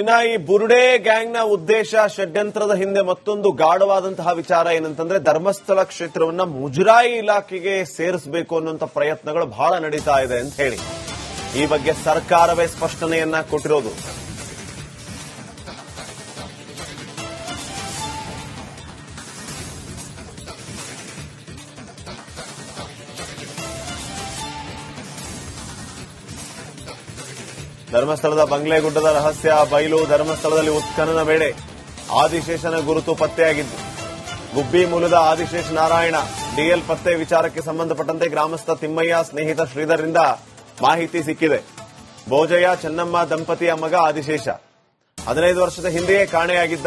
ಇನ್ನ ಈ ಬುರುಡೆ ಗ್ಯಾಂಗ್ನ ಉದ್ದೇಶ ಷಡ್ಯಂತ್ರದ ಹಿಂದೆ ಮತ್ತೊಂದು ಗಾಢವಾದಂತಹ ವಿಚಾರ ಏನಂತಂದ್ರೆ ಧರ್ಮಸ್ಥಳ ಕ್ಷೇತ್ರವನ್ನ ಮುಜರಾಯಿ ಇಲಾಖೆಗೆ ಸೇರಿಸಬೇಕು ಅನ್ನುವಂತ ಪ್ರಯತ್ನಗಳು ಬಹಳ ನಡೀತಾ ಇದೆ ಅಂತ ಹೇಳಿ. ಈ ಬಗ್ಗೆ ಸರ್ಕಾರವೇ ಸ್ಪಷ್ಟನೆಯನ್ನ ಕೊಟ್ಟಿರೋದು. ಧರ್ಮಸ್ಥಳದ ಬಂಗ್ಲೆಗುಡ್ಡದ ರಹಸ್ಯ ಬಯಲು ಧರ್ಮಸ್ಥಳದಲ್ಲಿ ಉತ್ಖನನ ವೇಳೆ ಆದಿಶೇಷನ ಗುರುತು ಪತ್ತೆಯಾಗಿದ್ದು, ಗುಬ್ಬಿ ಮೂಲದ ಆದಿಶೇಷ ನಾರಾಯಣ ಡಿಎಲ್ ಪತ್ತೆ ವಿಚಾರಕ್ಕೆ ಸಂಬಂಧಪಟ್ಟಂತೆ ಗ್ರಾಮಸ್ಥ ತಿಮ್ಮಯ್ಯ ಸ್ನೇಹಿತ ಶ್ರೀಧರ್ರಿಂದ ಮಾಹಿತಿ ಸಿಕ್ಕಿದೆ. ಭೋಜಯ್ಯ ಚೆನ್ನಮ್ಮ ದಂಪತಿಯ ಮಗ ಆದಿಶೇಷ. ಹದಿನೈದು ವರ್ಷದ ಹಿಂದೆಯೇ ಕಾಣೆಯಾಗಿದ್ದ,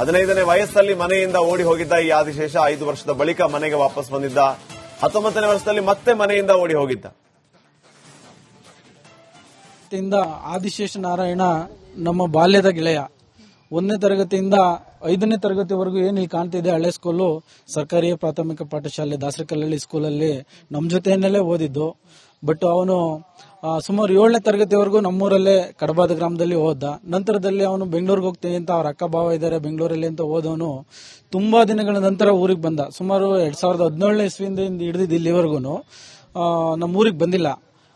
ಹದಿನೈದನೇ ವಯಸ್ಸಲ್ಲಿ ಮನೆಯಿಂದ ಓಡಿ ಹೋಗಿದ್ದ ಈ ಆದಿಶೇಷ ಐದು ವರ್ಷದ ಬಳಿಕ ಮನೆಗೆ ವಾಪಸ್ ಬಂದಿದ್ದ, ಹತ್ತೊಂಬತ್ತನೇ ವರ್ಷದಲ್ಲಿ ಮತ್ತೆ ಮನೆಯಿಂದ ಓಡಿ ಹೋಗಿದ್ದ. ತರಗತಿಯಿಂದ ಆದಿಶೇಷ ನಾರಾಯಣ ನಮ್ಮ ಬಾಲ್ಯದ ಗೆಳೆಯ. ಒಂದನೇ ತರಗತಿಯಿಂದ ಐದನೇ ತರಗತಿವರೆಗೂ ಏನು ಇಲ್ಲಿ ಕಾಣ್ತಿದೆ ಹಳೆ ಸ್ಕೂಲು ಸರ್ಕಾರಿ ಪ್ರಾಥಮಿಕ ಪಾಠಶಾಲೆ ದಾಸರಕಲ್ಲಿ ಸ್ಕೂಲಲ್ಲಿ ನಮ್ಮ ಜೊತೆಯಲ್ಲೇ ಓದಿದ್ದು. ಬಟ್ ಅವನು ಸುಮಾರು ಏಳನೇ ತರಗತಿವರೆಗೂ ನಮ್ಮೂರಲ್ಲೇ ಕಡಬಾದ ಗ್ರಾಮದಲ್ಲಿ ಓದ್ದ. ನಂತರದಲ್ಲಿ ಅವನು ಬೆಂಗಳೂರಿಗೆ ಹೋಗ್ತೀನಿ ಅಂತ ಅವ್ರ ಅಕ್ಕ ಭಾವ ಇದ್ದಾರೆ ಬೆಂಗಳೂರಲ್ಲಿ ಅಂತ ಓದೋನು ತುಂಬಾ ದಿನಗಳ ನಂತರ ಊರಿಗೆ ಬಂದ. ಸುಮಾರು ಎರಡ್ ಸಾವಿರದ ಹದಿನೇಳನೇ ಇಸ್ವಿಯಿಂದ ಹಿಡಿದಿದ್ದು ಇಲ್ಲಿವರೆಗೂ ನಮ್ಮ ಊರಿಗೆ ಬಂದಿಲ್ಲ.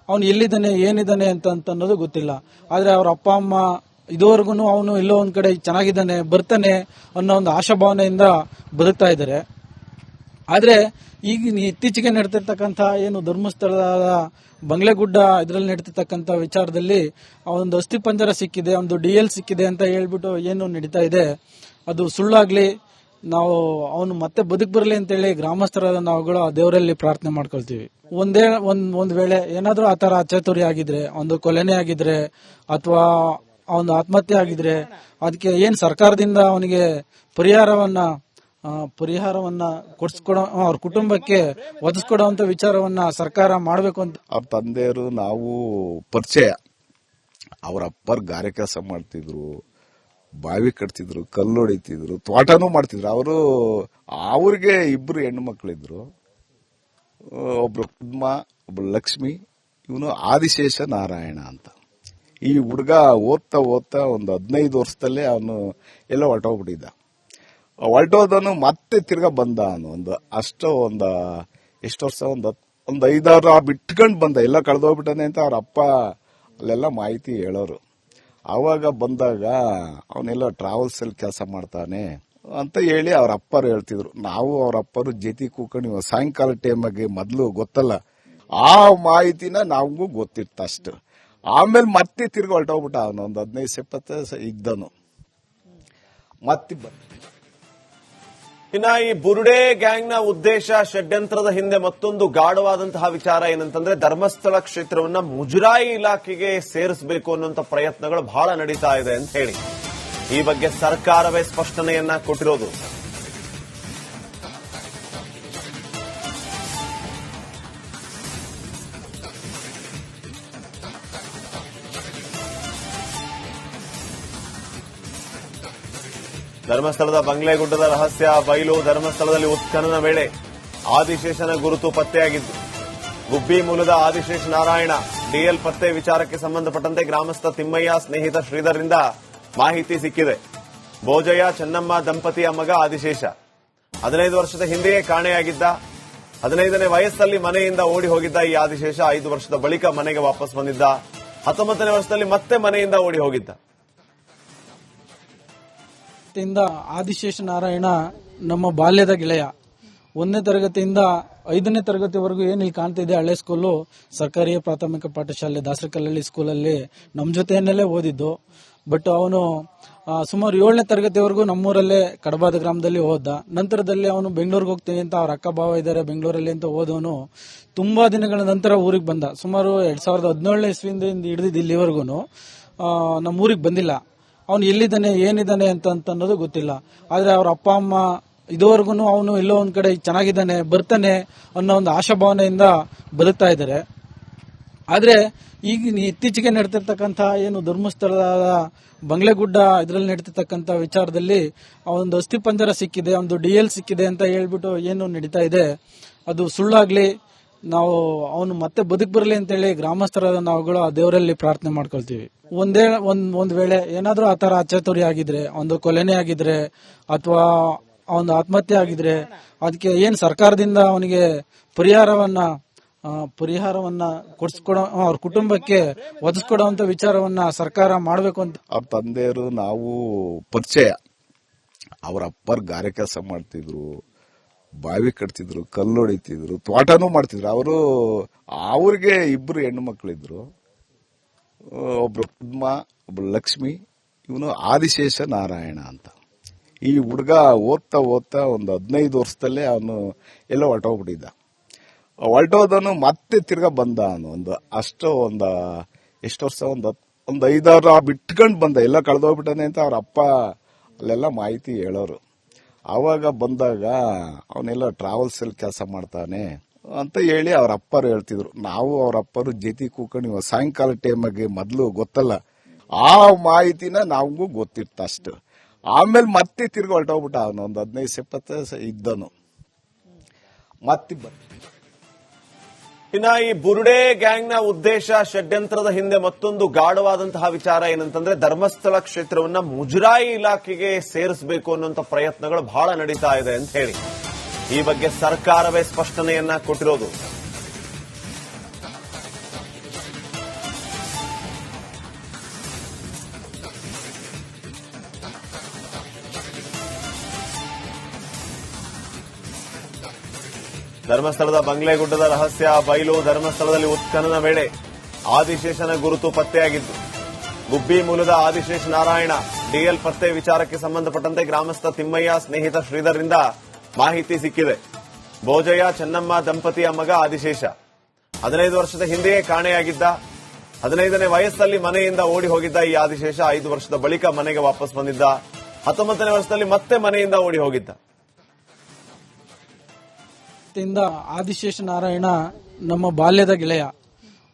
ಅವನು ಎಲ್ಲಿದ್ದಾನೆ, ಏನಿದ್ದಾನೆ ಅಂತ ಅಂತ ಅನ್ನೋದು ಗೊತ್ತಿಲ್ಲ. ಆದ್ರೆ ಅವ್ರ ಅಪ್ಪ, ಅಮ್ಮ ಇದುವರೆಗೂ ಅವನು ಎಲ್ಲೋ ಒಂದ್ ಕಡೆ ಚೆನ್ನಾಗಿದ್ದಾನೆ, ಬರ್ತಾನೆ ಅನ್ನೋ ಒಂದು ಆಶಾಭಾವನೆಯಿಂದ ಬದುಕ್ತಾ ಇದ್ದಾರೆ. ಆದ್ರೆ ಈಗ ಇತ್ತೀಚೆಗೆ ನಡೀತಿರ್ತಕ್ಕಂಥ ಏನು ಧರ್ಮಸ್ಥಳದ ಬಂಗ್ಲೆಗುಡ್ಡ ಇದರಲ್ಲಿ ನಡೀತಿರ್ತಕ್ಕಂಥ ವಿಚಾರದಲ್ಲಿ ಒಂದು ಅಸ್ಥಿ ಪಂಜರ ಸಿಕ್ಕಿದೆ ಒಂದು ಡಿ ಎಲ್ ಸಿಕ್ಕಿದೆ ಅಂತ ಹೇಳ್ಬಿಟ್ಟು ಏನು ನಡೀತಾ ಇದೆ. ಅದು ಸುಳ್ಳಾಗ್ಲಿ ನಾವು ಅವನು ಮತ್ತೆ ಬದುಕ್ ಬರಲಿ ಅಂತೇಳಿ ಗ್ರಾಮಸ್ಥರಾದ ನಾವುಗಳು ಆ ದೇವರಲ್ಲಿ ಪ್ರಾರ್ಥನೆ ಮಾಡ್ಕೊಳ್ತೀವಿ. ಒಂದೇ ಒಂದ್ ಒಂದ್ ವೇಳೆ ಏನಾದ್ರೂ ಆತರ ಅಚಾತುರಿ ಆಗಿದ್ರೆ, ಒಂದು ಕೊಲೆನೆ ಆಗಿದ್ರೆ, ಅಥವಾ ಅವನು ಆತ್ಮಹತ್ಯೆ ಆಗಿದ್ರೆ ಅದಕ್ಕೆ ಏನ್ ಸರ್ಕಾರದಿಂದ ಅವನಿಗೆ ಪರಿಹಾರವನ್ನ ಪರಿಹಾರವನ್ನ ಕೊಡ್ಸ್ಕೊಡೋ, ಅವ್ರ ಕುಟುಂಬಕ್ಕೆ ಒದಗಿಸ್ಕೊಡುವಂತ ವಿಚಾರವನ್ನ ಸರ್ಕಾರ ಮಾಡಬೇಕು ಅಂತ. ಅವ್ರ ತಂದೆಯರು ನಾವು ಪರಿಚಯ. ಅವರ ಅಪ್ಪರ್ ಗಾರೆ ಕೆಲಸ ಮಾಡ್ತಿದ್ರು. ಬಾವಿ ಕಟ್ತಿದ್ರು, ಕಲ್ಲು ಹೊಡಿತಿದ್ರು, ತೋಟನೂ ಮಾಡ್ತಿದ್ರು. ಅವರು ಅವ್ರಿಗೆ ಇಬ್ರು ಹೆಣ್ಣು ಮಕ್ಕಳಿದ್ರು ಒಬ್ರು ಪದ್ಮ, ಒಬ್ರು ಲಕ್ಷ್ಮಿ, ಇವನು ಆದಿಶೇಷ ನಾರಾಯಣ ಅಂತ. ಈ ಹುಡುಗ ಓದ್ತಾ ಓದ್ತಾ ಒಂದು ಹದಿನೈದು ವರ್ಷದಲ್ಲೇ ಅವನು ಎಲ್ಲ ಹೊರಟೋಗ್ಬಿಟ್ಟಿದ್ದ. ಹೊರಟೋದನು ಮತ್ತೆ ತಿರ್ಗಾ ಬಂದ ಅವನು. ಒಂದು ಅಷ್ಟು ಒಂದು, ಎಷ್ಟು ವರ್ಷ? ಒಂದು ಒಂದು ಐದಾರು ಬಿಟ್ಕೊಂಡು ಬಂದ. ಎಲ್ಲ ಕಳೆದೋಗ್ಬಿಟ್ಟನೆ ಅಂತ ಅವ್ರ ಅಪ್ಪ ಅಲ್ಲೆಲ್ಲ ಮಾಹಿತಿ ಹೇಳೋರು. ಆವಾಗ ಬಂದಾಗ ಅವನೆಲ್ಲ ಟ್ರಾವೆಲ್ಸ್ ಅಲ್ಲಿ ಕೆಲಸ ಮಾಡ್ತಾನೆ ಅಂತ ಹೇಳಿ ಅವ್ರ ಅಪ್ಪರು ಹೇಳ್ತಿದ್ರು. ನಾವು ಅವ್ರ ಅಪ್ಪರು ಜೊತೆ ಕೂಕಣಿ ಸಾಯಂಕಾಲ ಟೈಮಾಗೆ ಮೊದಲು ಗೊತ್ತಲ್ಲ. ಆ ಮಾಹಿತಿನ ನಮಗೂ ಗೊತ್ತಿತ್ತು ಅಷ್ಟು ಆಮೇಲೆ ಮತ್ತೆ ತಿರ್ಗಿ ಹೊರಟೋಗ್ಬಿಟ್ಟ ಅವನು. ಒಂದು ಹದಿನೈದು, ಇಪ್ಪತ್ತು ಇದ್ದನು. ಮತ್ತೆ ಬಂದ ಇನ್ನ ಈ ಬುರುಡೆ ಗ್ಯಾಂಗ್ನ ಉದ್ದೇಶ ಷಡ್ಯಂತ್ರದ ಹಿಂದೆ ಮತ್ತೊಂದು ಗಾಢವಾದಂತಹ ವಿಚಾರ ಏನಂತಂದ್ರೆ ಧರ್ಮಸ್ಥಳ ಕ್ಷೇತ್ರವನ್ನ ಮುಜರಾಯಿ ಇಲಾಖೆಗೆ ಸೇರಿಸಬೇಕು ಅನ್ನುವಂತ ಪ್ರಯತ್ನಗಳು ಬಹಳ ನಡೀತಾ ಇದೆ ಅಂತ ಹೇಳಿ. ಈ ಬಗ್ಗೆ ಸರ್ಕಾರವೇ ಸ್ಪಷ್ಟನೆಯನ್ನ ಕೊಟ್ಟಿರೋದು. ಧರ್ಮಸ್ಥಳದ ಬಂಗ್ಲೆಗುಡ್ಡದ ರಹಸ್ಯ ಬಯಲು ಧರ್ಮಸ್ಥಳದಲ್ಲಿ ಉತ್ಖನನ ವೇಳೆ ಆದಿಶೇಷನ ಗುರುತು ಪತ್ತೆಯಾಗಿದ್ದು, ಗುಬ್ಬಿ ಮೂಲದ ಆದಿಶೇಷ ನಾರಾಯಣ ಡಿಎಲ್ ಪತ್ತೆ ವಿಚಾರಕ್ಕೆ ಸಂಬಂಧಪಟ್ಟಂತೆ ಗ್ರಾಮಸ್ಥ ತಿಮ್ಮಯ್ಯ ಸ್ನೇಹಿತ ಶ್ರೀಧರ್ರಿಂದ ಮಾಹಿತಿ ಸಿಕ್ಕಿದೆ. ಭೋಜಯ್ಯ, ಚೆನ್ನಮ್ಮ, ದಂಪತಿಯ ಮಗ ಆದಿಶೇಷ. ಹದಿನೈದು ವರ್ಷದ ಹಿಂದೆಯೇ ಕಾಣೆಯಾಗಿದ್ದ, ಹದಿನೈದನೇ ವಯಸ್ಸಲ್ಲಿ ಮನೆಯಿಂದ ಓಡಿ ಹೋಗಿದ್ದ ಈ ಆದಿಶೇಷ ಐದು ವರ್ಷದ ಬಳಿಕ ಮನೆಗೆ ವಾಪಸ್ ಬಂದಿದ್ದ, ಹತ್ತೊಂಬತ್ತನೇ ವರ್ಷದಲ್ಲಿ ಮತ್ತೆ ಮನೆಯಿಂದ ಓಡಿ ಹೋಗಿದ್ದ. ತರಗತಿಯಿಂದ ಆದಿಶೇಷ ನಾರಾಯಣ ನಮ್ಮ ಬಾಲ್ಯದ ಗೆಳೆಯ. ಒಂದನೇ ತರಗತಿಯಿಂದ ಐದನೇ ತರಗತಿವರೆಗೂ ಏನು ಇಲ್ಲಿ ಕಾಣ್ತಿದೆ ಹಳೆ ಸ್ಕೂಲು ಸರ್ಕಾರಿ ಪ್ರಾಥಮಿಕ ಪಾಠಶಾಲೆ ದಾಸರಕಲ್ಲಿ ಸ್ಕೂಲಲ್ಲಿ ನಮ್ಮ ಜೊತೆಯನ್ನಲ್ಲೇ ಓದಿದ್ದು. ಬಟ್ ಅವನು ಸುಮಾರು ಏಳನೇ ತರಗತಿವರೆಗೂ ನಮ್ಮೂರಲ್ಲೇ ಕಡಬಾದ ಗ್ರಾಮದಲ್ಲಿ ಓದ್ದ. ನಂತರದಲ್ಲಿ ಅವನು ಬೆಂಗಳೂರಿಗೆ ಹೋಗ್ತೀನಿ ಅಂತ ಅವ್ರ ಅಕ್ಕ ಭಾವ ಇದ್ದಾರೆ ಬೆಂಗಳೂರಲ್ಲಿ ಅಂತ ಓದೋನು. ತುಂಬಾ ದಿನಗಳ ನಂತರ ಊರಿಗೆ ಬಂದ. ಸುಮಾರು ಎರಡ್ ಸಾವಿರದ ಹದಿನೇಳನೇ ಇಸ್ವಿಯಿಂದ ಹಿಡಿದಿದ್ದು ಇಲ್ಲಿವರೆಗೂ ನಮ್ಮ ಊರಿಗೆ ಬಂದಿಲ್ಲ. ಅವನು ಎಲ್ಲಿದ್ದಾನೆ, ಏನಿದ್ದಾನೆ ಅಂತ ಅಂತ ಅನ್ನೋದು ಗೊತ್ತಿಲ್ಲ. ಆದ್ರೆ ಅವ್ರ ಅಪ್ಪ, ಅಮ್ಮ ಇದುವರೆಗೂ ಅವನು ಎಲ್ಲೋ ಒಂದ್ ಕಡೆ ಚೆನ್ನಾಗಿದ್ದಾನೆ, ಬರ್ತಾನೆ ಅನ್ನೋ ಒಂದು ಆಶಾಭಾವನೆಯಿಂದ ಬದುಕ್ತಾ ಇದ್ದಾರೆ. ಆದ್ರೆ ಈಗ ಇತ್ತೀಚೆಗೆ ನಡೆತಿರ್ತಕ್ಕಂತಹ ಏನು ಧರ್ಮಸ್ಥಳದ ಬಂಗ್ಲೆಗುಡ್ಡ ಇದರಲ್ಲಿ ನಡೀತಿರ್ತಕ್ಕಂಥ ವಿಚಾರದಲ್ಲಿ ಒಂದು ಅಸ್ಥಿ ಪಂಜರ ಸಿಕ್ಕಿದೆ, ಒಂದು ಡಿ ಎಲ್ ಸಿಕ್ಕಿದೆ ಅಂತ ಹೇಳ್ಬಿಟ್ಟು ಏನು ನಡೀತಾ ಇದೆ. ಅದು ಸುಳ್ಳಾಗ್ಲಿ ನಾವು ಅವನು ಮತ್ತೆ ಬದುಕ್ ಬರಲಿ ಅಂತೇಳಿ ಗ್ರಾಮಸ್ಥರಾದ ನಾವುಗಳು ಆ ದೇವರಲ್ಲಿ ಪ್ರಾರ್ಥನೆ ಮಾಡ್ಕೊಳ್ತೀವಿ. ಒಂದೇ, ಒಂದ್ ಒಂದ್ ವೇಳೆ ಏನಾದ್ರೂ ಆತರ ಅಚಾತುರ್ಯ ಆಗಿದ್ರೆ, ಒಂದು ಕೊಲೆನೆ ಆಗಿದ್ರೆ, ಅಥವಾ ಅವನು ಆತ್ಮಹತ್ಯೆ ಆಗಿದ್ರೆ, ಅದಕ್ಕೆ ಏನ್ ಸರ್ಕಾರದಿಂದ ಅವನಿಗೆ ಪರಿಹಾರವನ್ನ ಪರಿಹಾರವನ್ನ ಕೊಡ್ಸ್ಕೊಡೋ, ಅವ್ರ ಕುಟುಂಬಕ್ಕೆ ಒದಗಿಸ್ಕೊಡುವಂತ ವಿಚಾರವನ್ನ ಸರ್ಕಾರ ಮಾಡಬೇಕು ಅಂತ. ಅವ್ರ ತಂದೆಯರು ನಾವು ಪರಿಚಯ. ಅವರ ಅಪ್ಪರ್ ಗಾರೆ ಕೆಲಸ ಮಾಡ್ತಿದ್ರು. ಬಾವಿ ಕಟ್ತಿದ್ರು, ಕಲ್ಲು ಹೊಡಿತಿದ್ರು, ತೋಟನೂ ಮಾಡ್ತಿದ್ರು. ಅವರು ಅವ್ರಿಗೆ ಇಬ್ರು ಹೆಣ್ಣು ಮಕ್ಕಳಿದ್ರು ಒಬ್ರು ಪದ್ಮ, ಒಬ್ರು ಲಕ್ಷ್ಮಿ, ಇವನು ಆದಿಶೇಷ ನಾರಾಯಣ ಅಂತ. ಈ ಹುಡುಗ ಓದ್ತಾ ಓದ್ತಾ ಒಂದು ಹದಿನೈದು ವರ್ಷದಲ್ಲೇ ಅವನು ಎಲ್ಲ ಹೊರಟೋಗ್ಬಿಟ್ಟಿದ್ದ. ಹೊರಟೋದನು ಮತ್ತೆ ತಿರ್ಗಾ ಬಂದ ಅವನು. ಒಂದು ಅಷ್ಟು ಒಂದು, ಎಷ್ಟು ವರ್ಷ? ಒಂದು ಒಂದು ಐದಾರು ಬಿಟ್ಕೊಂಡು ಬಂದ. ಎಲ್ಲ ಕಳೆದೋಗ್ಬಿಟ್ಟನೆ ಅಂತ ಅವ್ರ ಅಪ್ಪ ಅಲ್ಲೆಲ್ಲ ಮಾಹಿತಿ ಹೇಳೋರು. ಆವಾಗ ಬಂದಾಗ ಅವನೆಲ್ಲ ಟ್ರಾವೆಲ್ಸ್ ಅಲ್ಲಿ ಕೆಲಸ ಮಾಡ್ತಾನೆ ಅಂತ ಹೇಳಿ ಅವ್ರ ಅಪ್ಪರು ಹೇಳ್ತಿದ್ರು. ನಾವು ಅವ್ರ ಅಪ್ಪರು ಜೊತೆ ಕೂಕೊಂಡು ಸಾಯಂಕಾಲ ಟೈಮಾಗೆ ಮೊದಲು ಗೊತ್ತಲ್ಲ. ಆ ಮಾಹಿತಿನ ನಮಗೂ ಗೊತ್ತಿತ್ತು ಅಷ್ಟು. ಆಮೇಲೆ ಮತ್ತೆ ತಿರ್ಗಿ ಹೊರಟೋಗ್ಬಿಟ್ಟ ಅವನು. ಒಂದು ಹದಿನೈದು, ಇಪ್ಪತ್ತು ಇದ್ದನು. ಮತ್ತೆ ಬಂದ ಇನ್ನ ಈ ಬುರುಡೆ ಗ್ಯಾಂಗ್ನ ಉದ್ದೇಶ ಷಡ್ಯಂತ್ರದ ಹಿಂದೆ ಮತ್ತೊಂದು ಗಾಢವಾದಂತಹ ವಿಚಾರ ಏನಂತಂದ್ರೆ ಧರ್ಮಸ್ಥಳ ಕ್ಷೇತ್ರವನ್ನ ಮುಜರಾಯಿ ಇಲಾಖೆಗೆ ಸೇರಿಸಬೇಕು ಅನ್ನುವಂತ ಪ್ರಯತ್ನಗಳು ಬಹಳ ನಡೀತಾ ಇದೆ ಅಂತ ಹೇಳಿ. ಈ ಬಗ್ಗೆ ಸರ್ಕಾರವೇ ಸ್ಪಷ್ಟನೆಯನ್ನ ಕೊಟ್ಟಿರೋದು. ಧರ್ಮಸ್ಥಳದ ಬಂಗ್ಲೆಗುಡ್ಡದ ರಹಸ್ಯ ಬಯಲು ಧರ್ಮಸ್ಥಳದಲ್ಲಿ ಉತ್ಖನನ ವೇಳೆ ಆದಿಶೇಷನ ಗುರುತು ಪತ್ತೆಯಾಗಿದ್ದು ಗುಬ್ಬಿ ಮೂಲದ ಆದಿಶೇಷ ನಾರಾಯಣ, ಡಿಎಲ್ ಪತ್ತೆ ವಿಚಾರಕ್ಕೆ ಸಂಬಂಧಪಟ್ಟಂತೆ ಗ್ರಾಮಸ್ಥ ತಿಮ್ಮಯ್ಯ, ಸ್ನೇಹಿತ ಶ್ರೀಧರ್ರಿಂದ ಮಾಹಿತಿ ಸಿಕ್ಕಿದೆ. ಭೋಜಯ್ಯ, ಚೆನ್ನಮ್ಮ, ದಂಪತಿಯ ಮಗ ಆದಿಶೇಷ. ಹದಿನೈದು ವರ್ಷದ ಹಿಂದೆಯೇ ಕಾಣೆಯಾಗಿದ್ದ, ಹದಿನೈದನೇ ವಯಸ್ಸಲ್ಲಿ ಮನೆಯಿಂದ ಓಡಿ ಹೋಗಿದ್ದ ಈ ಆದಿಶೇಷ ಐದು ವರ್ಷದ ಬಳಿಕ ಮನೆಗೆ ವಾಪಸ್ ಬಂದಿದ್ದ, ಹತ್ತೊಂಬತ್ತನೇ ವರ್ಷದಲ್ಲಿ ಮತ್ತೆ ಮನೆಯಿಂದ ಓಡಿ ಹೋಗಿದ್ದ. ತರಗತಿಯಿಂದ ಆದಿಶೇಷ ನಾರಾಯಣ ನಮ್ಮ ಬಾಲ್ಯದ ಗೆಳೆಯ.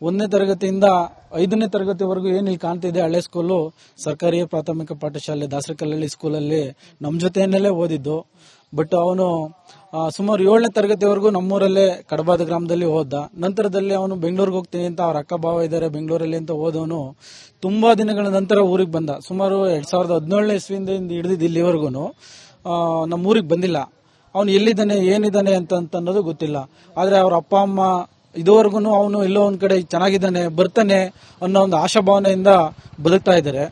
ಒಂದನೇ ತರಗತಿಯಿಂದ ಐದನೇ ತರಗತಿವರೆಗೂ ಏನ್ ಇಲ್ಲಿ ಕಾಣ್ತಿದೆ ಹಳೆ ಸ್ಕೂಲು ಸರ್ಕಾರಿ ಪ್ರಾಥಮಿಕ ಪಾಠಶಾಲೆ, ದಾಸರಕಲ್ಲಳ್ಳಿ ಸ್ಕೂಲಲ್ಲಿ ನಮ್ಮ ಜೊತೆಯಲ್ಲೇ ಓದಿದ್ದು. ಬಟ್ ಅವನು ಸುಮಾರು ಏಳನೇ ತರಗತಿವರೆಗೂ ನಮ್ಮೂರಲ್ಲೇ ಕಡಬಾದ ಗ್ರಾಮದಲ್ಲಿ ಓದ್ದ. ನಂತರದಲ್ಲಿ ಅವನು ಬೆಂಗಳೂರಿಗೆ ಹೋಗ್ತೀನಿ ಅಂತ ಅವ್ರ ಅಕ್ಕ ಭಾವ ಇದ್ದಾರೆ ಬೆಂಗಳೂರಲ್ಲಿ ಅಂತ ಹೋದವನು ತುಂಬಾ ದಿನಗಳ ನಂತರ ಊರಿಗೆ ಬಂದ. ಸುಮಾರು ಎರಡ್ ಸಾವಿರದ ಹದಿನೇಳನೇ ಇಸ್ವಿಯಿಂದ ಹಿಡಿದಿದ್ದು ಇಲ್ಲಿವರೆಗೂ ನಮ್ಮ ಊರಿಗೆ ಬಂದಿಲ್ಲ. ಅವನು ಎಲ್ಲಿದ್ದಾನೆ, ಏನಿದ್ದಾನೆ ಅಂತ ಅನ್ನೋದು ಗೊತ್ತಿಲ್ಲ. ಆದ್ರೆ ಅವ್ರ ಅಪ್ಪ, ಅಮ್ಮ ಇದುವರೆಗೂ ಅವನು ಎಲ್ಲೋ ಒಂದ್ ಕಡೆ ಚೆನ್ನಾಗಿದ್ದಾನೆ, ಬರ್ತಾನೆ ಅನ್ನೋ ಒಂದು ಆಶಾಭಾವನೆಯಿಂದ ಬದುಕ್ತಾ ಇದ್ದಾರೆ.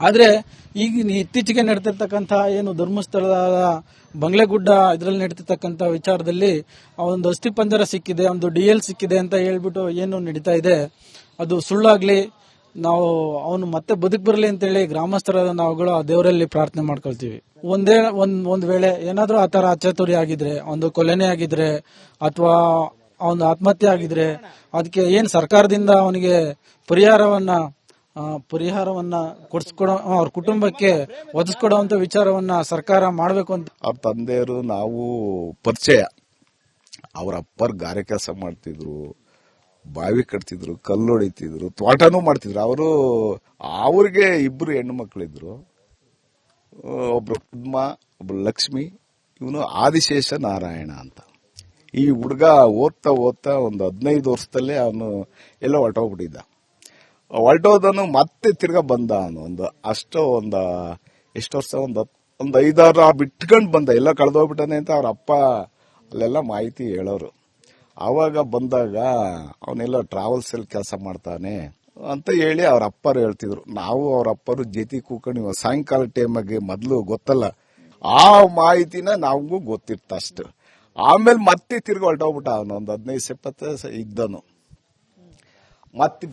ಆದ್ರೆ ಈಗ ಇತ್ತೀಚೆಗೆ ನಡೆದಿರ್ತಕ್ಕಂತಹ ಏನು ಧರ್ಮಸ್ಥಳದ ಬಂಗ್ಲೆಗುಡ್ಡ ಇದರಲ್ಲಿ ನಡೀತಿರ್ತಕ್ಕಂಥ ವಿಚಾರದಲ್ಲಿ ಒಂದು ಅಸ್ಥಿ ಪಂಜರ ಸಿಕ್ಕಿದೆ ಒಂದು ಡಿ ಎಲ್ ಸಿಕ್ಕಿದೆ ಅಂತ ಹೇಳ್ಬಿಟ್ಟು ಏನು ನಡೀತಾ ಇದೆ. ಅದು ಸುಳ್ಳಾಗ್ಲಿ ನಾವು ಅವನು ಮತ್ತೆ ಬದುಕ್ ಬರಲಿ ಅಂತೇಳಿ ಗ್ರಾಮಸ್ಥರಾದ ನಾವುಗಳು ಆ ದೇವರಲ್ಲಿ ಪ್ರಾರ್ಥನೆ ಮಾಡ್ಕೊಳ್ತೀವಿ. ಒಂದೇ, ಒಂದ್ ಒಂದ್ ವೇಳೆ ಏನಾದ್ರೂ ಆತರ ಅಚ್ಚತುರಿ ಆಗಿದ್ರೆ, ಒಂದು ಕೊಲೆನೇ ಆಗಿದ್ರೆ, ಅಥವಾ ಅವನು ಆತ್ಮಹತ್ಯೆ ಆಗಿದ್ರೆ ಅದಕ್ಕೆ ಏನ್ ಸರ್ಕಾರದಿಂದ ಅವನಿಗೆ ಪರಿಹಾರವನ್ನ ಪರಿಹಾರವನ್ನ ಕೊಡ್ಸ್ಕೊಡೋ, ಅವ್ರ ಕುಟುಂಬಕ್ಕೆ ಒದಗಿಸ್ಕೊಡುವಂತ ವಿಚಾರವನ್ನ ಸರ್ಕಾರ ಮಾಡಬೇಕು ಅಂತ. ಅವ್ರ ತಂದೆಯರು ನಾವು ಪರಿಚಯ. ಅವರ ಅಪ್ಪರ್ ಗಾರೆ ಕೆಲಸ ಮಾಡ್ತಿದ್ರು. ಬಾವಿ ಕಟ್ತಿದ್ರು, ಕಲ್ಲು ಹೊಡಿತಿದ್ರು, ತೋಟನೂ ಮಾಡ್ತಿದ್ರು. ಅವರು ಅವ್ರಿಗೆ ಇಬ್ರು ಹೆಣ್ಣು ಮಕ್ಕಳಿದ್ರು ಒಬ್ರು ಪದ್ಮ, ಒಬ್ರು ಲಕ್ಷ್ಮಿ, ಇವನು ಆದಿಶೇಷ ನಾರಾಯಣ ಅಂತ. ಈ ಹುಡುಗ ಓದ್ತಾ ಓದ್ತಾ ಒಂದು ಹದಿನೈದು ವರ್ಷದಲ್ಲೇ ಅವನು ಎಲ್ಲ ಹೊರಟೋಗ್ಬಿಟ್ಟಿದ್ದ. ಹೊರಟೋದನು ಮತ್ತೆ ತಿರ್ಗಾ ಬಂದ ಅವನು. ಒಂದು ಅಷ್ಟೋ ಒಂದು, ಎಷ್ಟು ವರ್ಷ? ಒಂದು ಒಂದು ಐದಾರು ಬಿಟ್ಕೊಂಡು ಬಂದ. ಎಲ್ಲ ಕಳೆದೋಗ್ಬಿಟ್ಟನೆ ಅಂತ ಅವ್ರ ಅಪ್ಪ ಅಲ್ಲೆಲ್ಲ ಮಾಹಿತಿ ಹೇಳೋರು. ಆವಾಗ ಬಂದಾಗ ಅವನೆಲ್ಲ ಟ್ರಾವೆಲ್ಸ್ ಅಲ್ಲಿ ಕೆಲಸ ಮಾಡ್ತಾನೆ ಅಂತ ಹೇಳಿ ಅವ್ರ ಅಪ್ಪರು ಹೇಳ್ತಿದ್ರು. ನಾವು ಅವ್ರ ಅಪ್ಪರು ಜೊತೆ ಕೂಕಣಿ ಸಾಯಂಕಾಲ ಟೈಮಾಗೆ ಮೊದಲು ಗೊತ್ತಲ್ಲ. ಆ ಮಾಹಿತಿನ ನಮಗೂ ಗೊತ್ತಿತ್ತು ಅಷ್ಟು ಆಮೇಲೆ ಮತ್ತೆ ತಿರ್ಗಿ ಹೊರಟೋಗ್ಬಿಟ್ಟ ಅವನು. ಒಂದು ಹದಿನೈದು, ಇಪ್ಪತ್ತು ಇದ್ದನು. ಮತ್ತೆ